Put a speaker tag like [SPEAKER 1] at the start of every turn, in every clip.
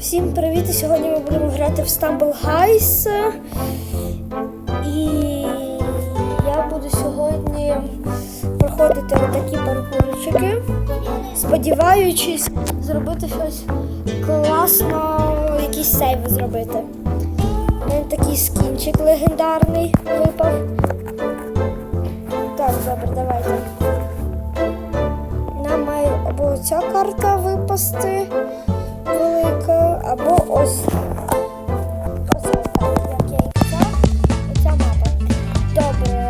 [SPEAKER 1] Всім привіт! Сьогодні ми будемо грати в Stumble Guys. І я буду сьогодні проходити такі паркурчики, сподіваючись зробити щось класно, якісь сейви зробити. У мене такий скінчик легендарний випав. Так, добре, давайте. Нам має або ця карта випасти велика, або ось. Оце так, як я і казав. Оця мапа. Добре.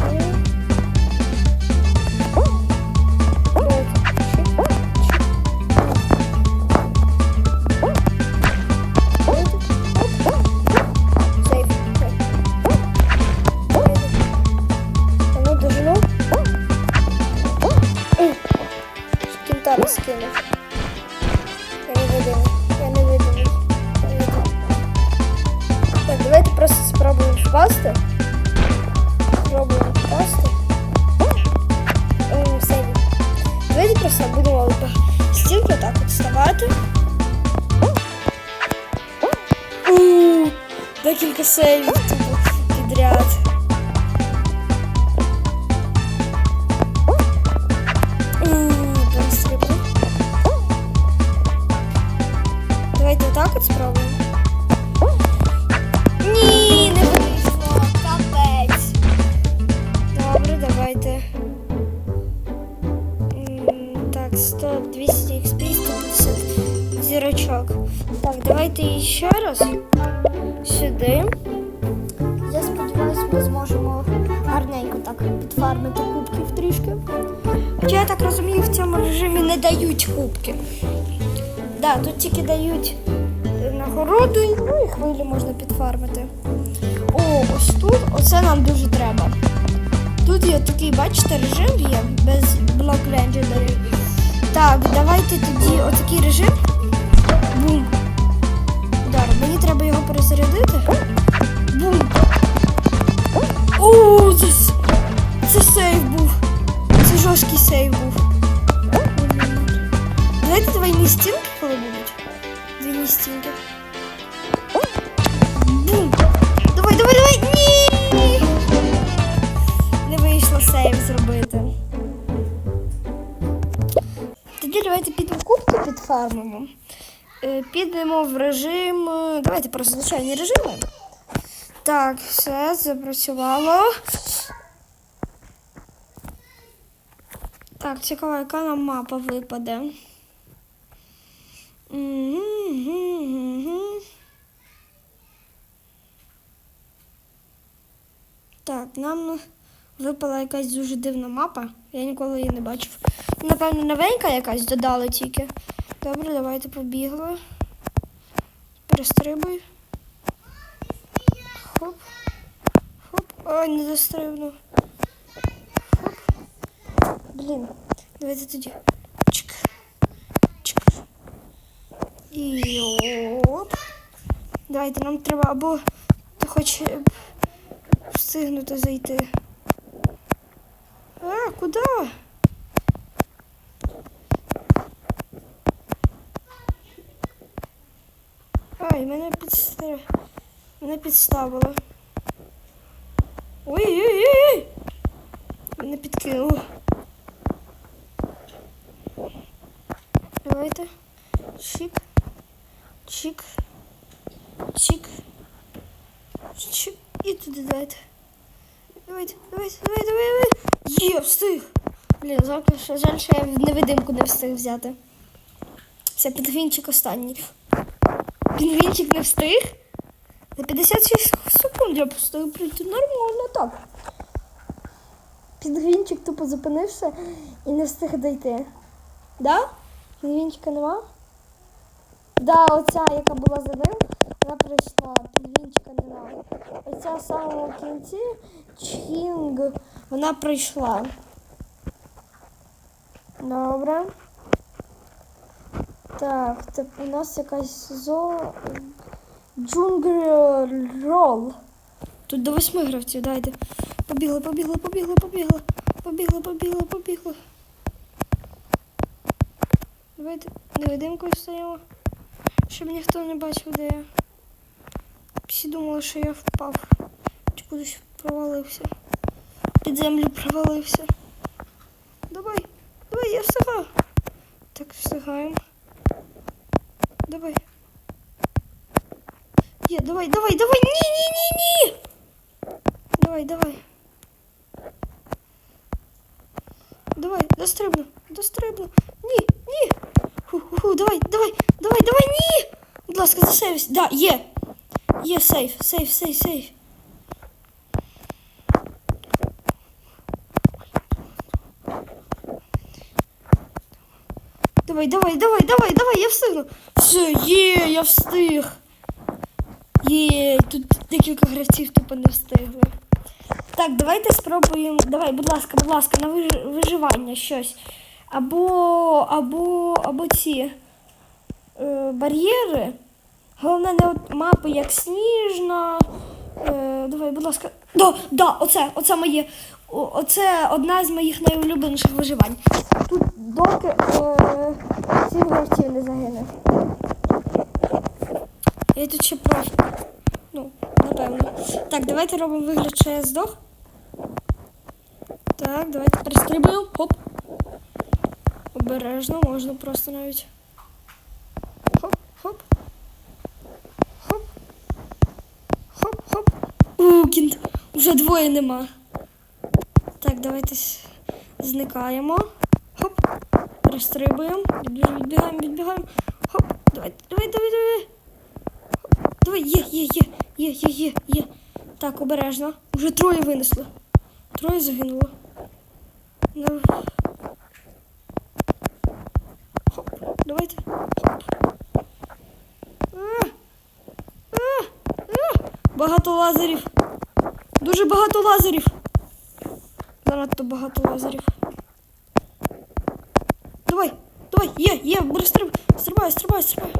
[SPEAKER 1] Мгм. Давайте. Чик, чик. Сейф. А ну, дожину. Кінтара скинув. Впасти. Пробуємо впасти. Сейві. Давайте просто будемо по стінки так от вставати. У, Декілька сейвів типу, підряд. Я так розумію, в цьому режимі не дають кубки. Да, тут тільки дають е, нагороду, ну і хвилі можна підфармити. О, ось тут, оце нам дуже треба. Тут є такий, бачите, режим є без блок Legendary. Так, давайте тоді отакий режим. Підемо в режим. е, Давайте просто звичайні режими. Так, все, запрацювало. Так, цікаво, яка нам мапа випаде. Так, нам випала якась дуже дивна мапа. Я ніколи її не бачив. Напевно, новенька якась додали тільки. Добре, давайте побігли. Перестрибуй. Хоп. Хоп. Ой, не застрибнув. Хоп. Блін, давайте тоді. Чик. Чик. І оп. Давайте, нам треба або ти хоч е, встигнути зайти. А, куди? Ай, мене підстав... Мене підставило. Ой-ой-ой! Мене підкинуло. Давайте. Чик. Чик. Чик. Чик. І туди дайте. Давайте, давайте, давайте, давайте. Є, встиг. Блін, жаль, що я невидимку не встиг взяти. Все, підгвінчик останній. Пінгвінчик не встиг? За 56 секунд я встиг прийти нормально так. Пінгвінчик тупо зупинився і не встиг дойти. Да? Пінгвінчика нема? Да, оця, яка була за ним, вона прийшла. Пінгвінчика нема. Оця в кінці Чінг, вона прийшла. Добре. Так, так у нас якась зо... Джунгл Тут до восьми гравців, дайте. Побігли, побігли, побігли, побігли. Побігли, побігли, побігли. Давайте невидимкою стоїмо. Щоб ніхто не бачив, де я. Всі думали, що я впав. Чи кудись провалився. Під землю провалився. Давай, давай, я встигаю. Так, встигаємо. Давай. Є, давай, давай, давай. Ні, ні. Давай, давай. Давай, дострибну, дострибну. Ні, ні. Ху-ху-ху, давай, давай, давай, давай, ні. Будь ласка, засейвись. Да, є. Є сейф, сейф, сейф, сейф. Давай, давай, давай, давай, давай, я встигну. Все, є, я встиг. Є, тут декілька гравців тупо не встигли. Так, давайте спробуємо. Давай, будь ласка, будь ласка, на виживання щось. Або, або, або ці е, бар'єри. Головне, не от мапи як сніжна. Е, давай, будь ласка. Да, да, оце, оце моє. Оце одна з моїх найулюбленіших виживань. Тут доки е, сім гравців не загине. Я тут ще просто. Ну, напевно. Так, давайте робимо вигляд, що я здох. Так, давайте перестрибуємо. Хоп. Обережно, можна просто навіть. Хоп, хоп. Хоп. Хоп, хоп. У. Уже двоє нема. Так, давайте зникаємо. Хоп. Перестрибуємо. Відбігаємо, відбігаємо. Хоп. Давай, давай, давай, давай. Давай, є, є, є, є, є, є, є. Так, обережно. Уже троє винесли. Троє загинуло. Ну. Хоп, давайте. Багато лазерів. Дуже багато лазерів. Занадто багато лазерів. Давай, давай, є, є, стрибай, стрибай, стрибай.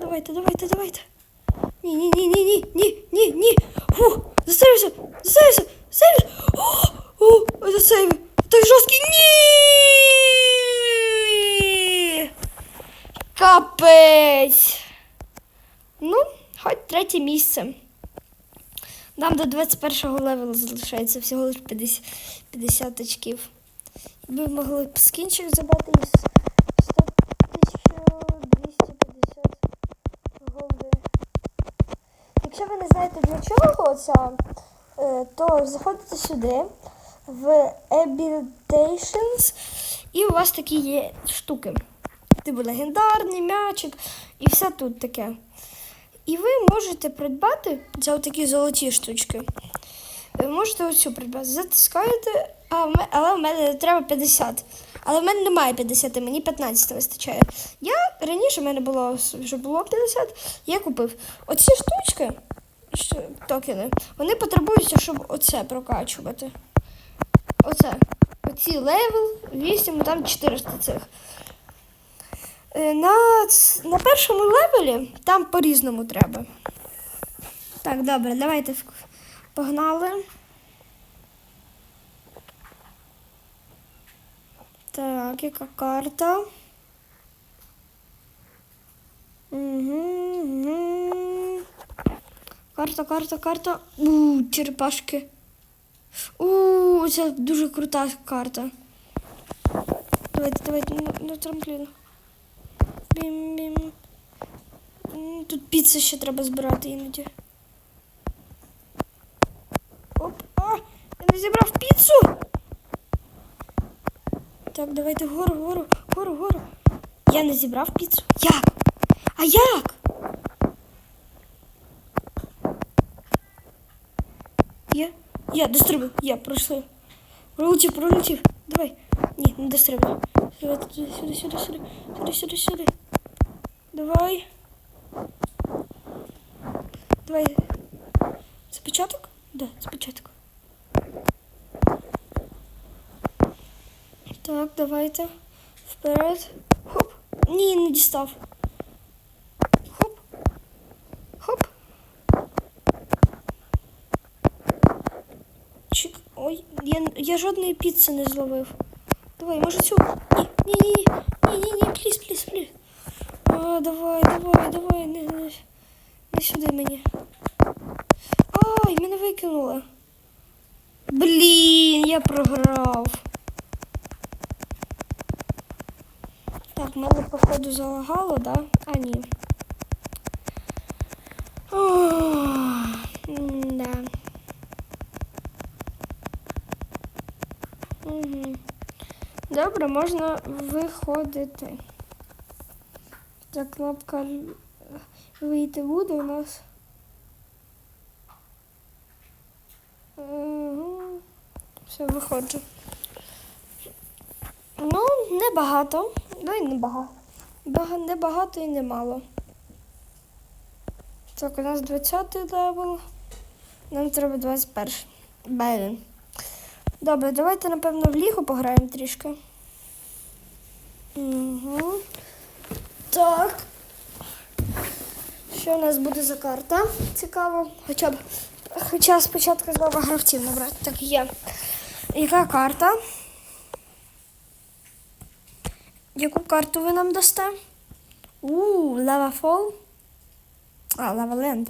[SPEAKER 1] Давайте, давайте, давайте. Ні, ні, ні, ні, ні, ні, ні, ні. Фух, засейвся, засейвся, засейвся. О, о, засейвив. Так жорсткий. Ні. Капець. Ну, хоч третє місце. Нам до 21-го левелу залишається всього лише 50, 50 очків. Ми могли б скінчик забрати із не знаєте для чого ця, е, то заходите сюди в Abilitations і у вас такі є штуки. Типу легендарний м'ячик і все тут таке. І ви можете придбати за такі золоті штучки. Ви можете оцю придбати. Затискаєте, але в мене треба 50. Але в мене немає 50, мені 15 вистачає. Я раніше в мене було вже було 50, я купив. Оці штучки, токени, вони потребуються, щоб оце прокачувати. Оце. Оці левел, 8, там 400 цих. Е, На, на першому левелі там по-різному треба. Так, добре, давайте погнали. Так, яка карта? Угу, угу. Карта, карта, карта. У, черепашки. У, це дуже крута карта. Давайте, давайте, на, на трамплін. Бім-бім. Тут піцу ще треба збирати іноді. Оп, а! Я не зібрав піцу! Так, давайте вгору, вгору, вгору, вгору. Я не зібрав піцу. Як? А як? Є? Я дострибив. Я пройшли. Пролетів, пролетів. Давай. Ні, не дострибив. Туди, сюди, сюди, сюди. Сюди, сюди, сюди. Давай. Давай. Це початок? Да, це. Так, давайте. Вперед. Хоп. Ні, не дістав. Хоп. Хоп. Чик. Ой, я, жодної піци не зловив. Давай, може цю. Ні, ні, ні, ні, ні, ні, пліз, давай, давай, давай, давай, не, не, не сюди мені. Ай, мене викинуло. Блін, я програв. Так, мене походу залагало, да? А ні. Ох, м-да. Угу. Добре, можна виходити. Так, кнопка вийти буде у нас. Все, виходжу. Ну, небагато. Ну і небагато. Бага, небагато і немало. Так, у нас 20 левел. Нам треба 21. Блін. Добре, давайте, напевно, в лігу пограємо трішки. Угу. Так. Що у нас буде за карта? Цікаво. Хоча б. Хоча спочатку треба гравців набрати. Так, є. Яка карта? Яку карту ви нам дасте? У, Lava Fall. А, Lava Land.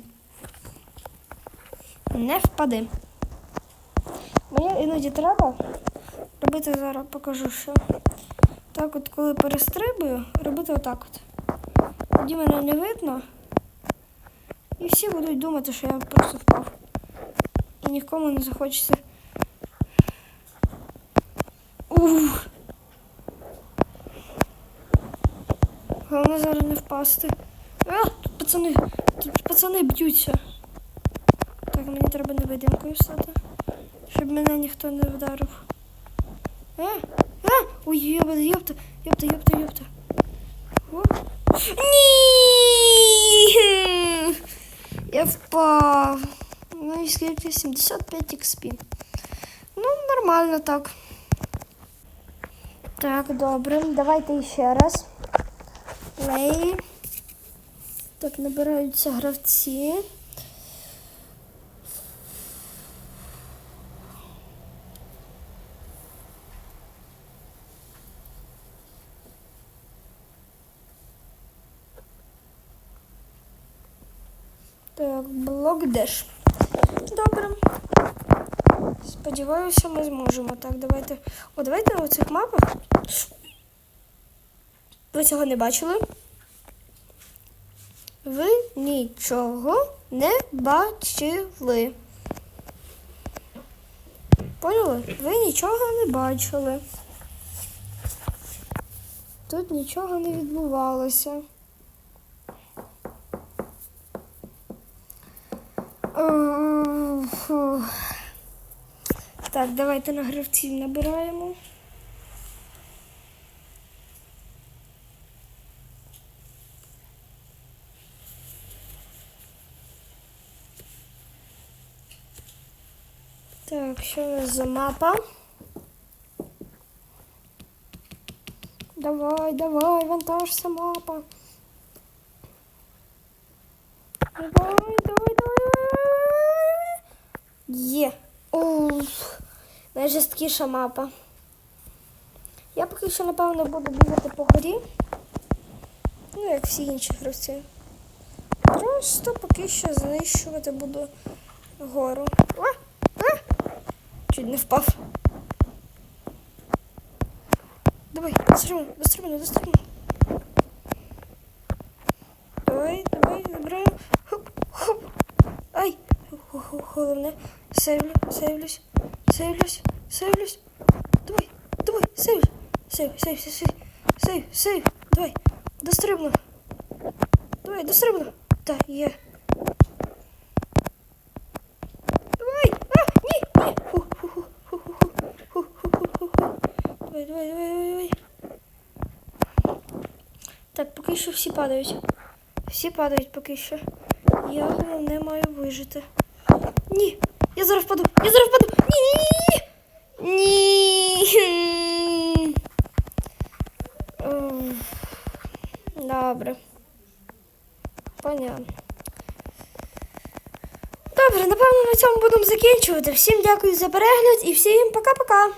[SPEAKER 1] Не впади. Мені іноді треба робити зараз, покажу, що. Так от, коли перестрибую, робити отак от. Тоді мене не видно. І всі будуть думати, що я просто впав. І нікому не захочеться. Ух. Головне зараз не впасти. А, тут пацани, тут пацани б'ються. Так, мені треба невидимкою стати, щоб мене ніхто не вдарив. А, а, ой, йопта, йопта, йопта, йопта, йопта. Ні! Я впав. Ну і скільки? 75 XP. Ну, нормально так. Так, добре. Давайте ще раз. Плей. Так, набираються гравці. Так, деш. Добре. Сподіваюся, ми зможемо. Так, давайте. О, давайте на оцих мапах. Ви цього не бачили? Ви нічого не бачили. Поняли? Ви нічого не бачили. Тут нічого не відбувалося. Так, давайте на гравців набираємо. Так, що у нас за мапа? Давай, давай, вантажся мапа. Давай, давай. Є. Уф. Найжорсткіша мапа. Я поки що, напевно, буду бігати по горі. Ну, як всі інші гравці. Просто поки що знищувати буду гору. А, а. Чуть не впав. Давай, дострибну, дострибну, дострибну. Давай, давай, забираємо. Хоп, хоп. Ай! Головне. Сейвлю, сейвлюсь, сейвлюсь, сейвлюсь. Давай, давай, сейв. Сейв, сейв, сейв, сейв, сейв, сейв. Давай, дострибну. Давай, дострибну. Так, є. Давай! А, ні, ні. Давай, давай, давай, давай, давай. Так, поки що всі падають. Всі падають поки що. Я головне маю вижити. Ні, я зараз впаду, я зараз впаду. Ні, ні, Добре. Понятно. Добре, напевно, на цьому будемо закінчувати. Всім дякую за перегляд і всім пока-пока.